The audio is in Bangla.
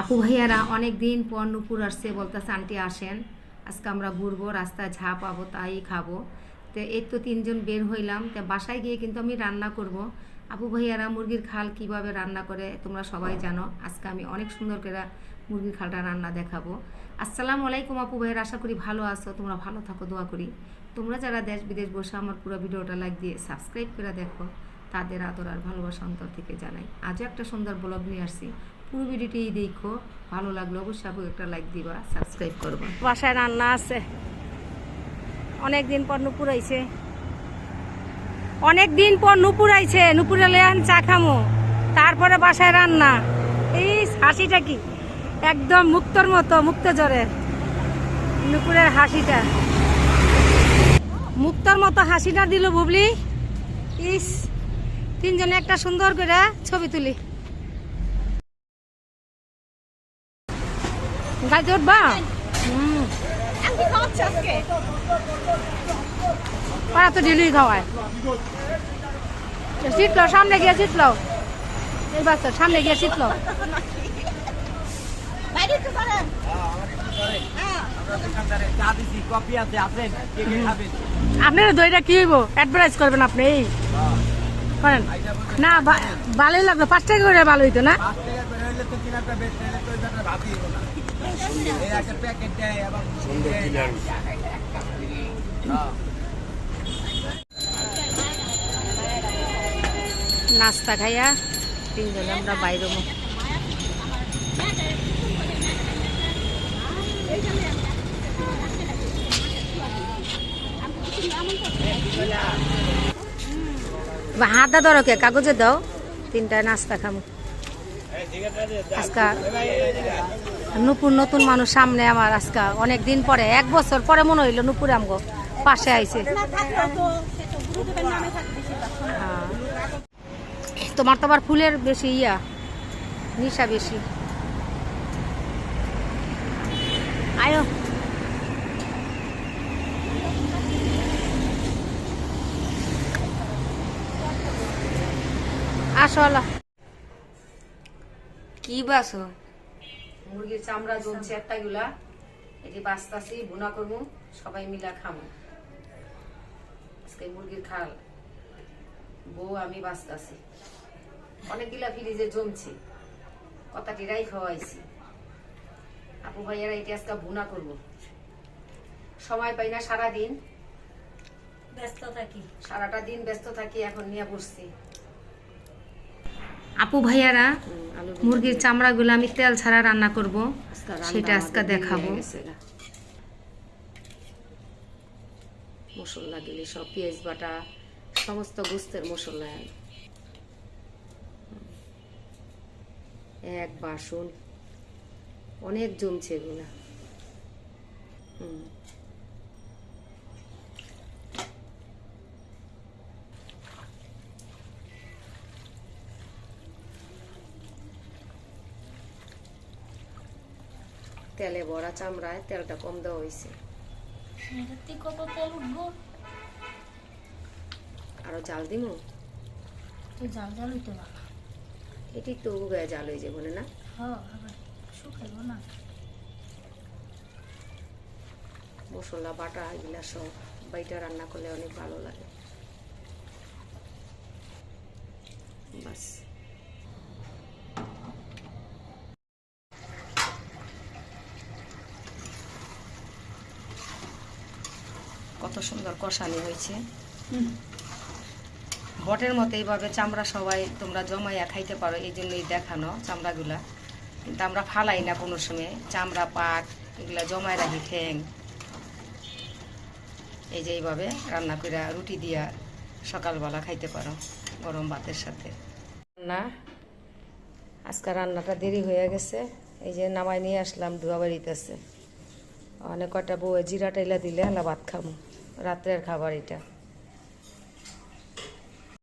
আপু ভাইয়ারা অনেক দিন পর নুপুর আসছে, বলতেছে, আন্টি আসেন। আজকে আমরা ঘুরবো, রাস্তায় ঝা পাবো, তাই খাব। তো এই তো তিনজন বের হইলাম। তো বাসায় গিয়ে কিন্তু আমি রান্না করব। আপু ভাইয়ারা মুরগির খাল কীভাবে রান্না করে তোমরা সবাই জানো। আজকে আমি অনেক সুন্দর করে মুরগির খালটা রান্না দেখাবো। আসসালামু আলাইকুম আপু ভাইয়ারা, আশা করি ভালো আছো। তোমরা ভালো থাকো, দোয়া করি। তোমরা যারা দেশ বিদেশ বসে আমার পুরো ভিডিওটা লাইক দিয়ে সাবস্ক্রাইব করে দেখো, তাদের আদর আর ভালোবাসা অন্তর থেকে জানাই। আজও একটা সুন্দর ব্লগ নিয়ে আসছি। পুরো ভিডিওটি দেখো, ভালো লাগল অবশ্যই একটা লাইক দিবা সাবস্ক্রাইব করবা। বাসায় রান্না আছে। অনেক দিন পর নুপুর আইছে। অনেক দিন পর নুপুর আইছে, নুপুরে লেয়ান চা খামো। তারপরে বাসায় রান্না। এই হাসিটা কি? একদম মুক্তর মতো, মুক্ত জ্বরের নুপুরের হাসিটা। মুক্তর মতো হাসিটা দিল বুবলি। ইস, তিনজনে একটা সুন্দর করে ছবি তুলি। উঠবা হুম। পাড়া তো ডেলি খাওয়ায়। শীতল সামনে গিয়ে শীতল এই বাচ্চা সামনে গিয়ে শীতল চা দিছি কফি আছে আসেন কে কে খাবেন? আপনার দইটা কি হইব? অ্যাডভার্টাইজ করবেন আপনি এই। করেন? না ভালোই লাগবে, পাঁচ টাকা করে ভালো হইতো না? নাস্তা খাইয়া তিনজন আমরা তো তিন একটা বেড নিলে তো এটা ভাবি হব না এই একটা প্যাকেট দেয় এবং হ্যাঁ। নাস্তা খাইয়া তিনজনে আমরা বাইরে হাতটা ধরো কে, কাগজে দাও। তিনটায় নাস্তা খামু। আজকা নুপুর নতুন মানুষ সামনে আমার আজকা অনেক দিন পরে, এক বছর পরে মনে হইল নুপুর আমগো। পাশে আইছে। হ্যাঁ। তোমার তো আবার ফুলের বেশি ইয়া, নিশা বেশি। আয়ো। আসো আলা কি বাস? মুরগির চামড়া জমছে একটা গুলা এটি বাস্তাছি ভুনা করব সবাই মিলা খামো। আজকে মুরগির খাল। বউ আমি বাস্তাছি অনেকগুলা ফ্রিজে জমছে। কথাটি রাই খাওয়াইছি। আপু ভাইয়ারা এটি আজকে ভুনা করব। সময় পাই না সারাদিন। ব্যস্ত থাকি। সারাটা দিন ব্যস্ত থাকি এখন নিয়ে বসছি। আপু ভাইয়ারা মুরগির চামড়াগুলো আমি তেল ছাড়া রান্না করব। সেটা আজকে দেখাবো। মশলা দিলে সব পেঁয়াজ বাটা সমস্ত গোস্তের মশলা। এক বাসন। অনেক জমছে এগুলা। হুম। তেলে বড়া চামড়ায় তেলটা কম দেওয়া হয়েছে। কত তেল উঠবো? আরও জাল দিব জাল জাল হইতে না। এটি তো গায়ে জাল হয়ে যাব না? হ্যাঁ শুকাইবো না। মশলা বাটা এগুলা সব বাইটা রান্না করলে অনেক ভালো লাগে। বাস। কত সুন্দর কষানি হয়েছে। বটের মতো এইভাবে চামড়া সবাই তোমরা জমাইয়া খাইতে পারো এই জন্যই দেখানো চামড়াগুলা। কিন্তু আমরা ফালাই না কোনো সময় চামড়া পাক এগুলা জমায় রাখি ঠ্যাং। এই যে এইভাবে রান্না করে রুটি দিয়া সকালবেলা খাইতে পারো গরম ভাতের সাথে। রান্না আজকে রান্নাটা দেরি হয়ে গেছে এই যে নামাই নিয়ে আসলাম ধোয়া বাড়িতেছে অনেক কটা বউ জিরা টাইলা দিলে আলা ভাত খাব রাত্রের খাবার এটা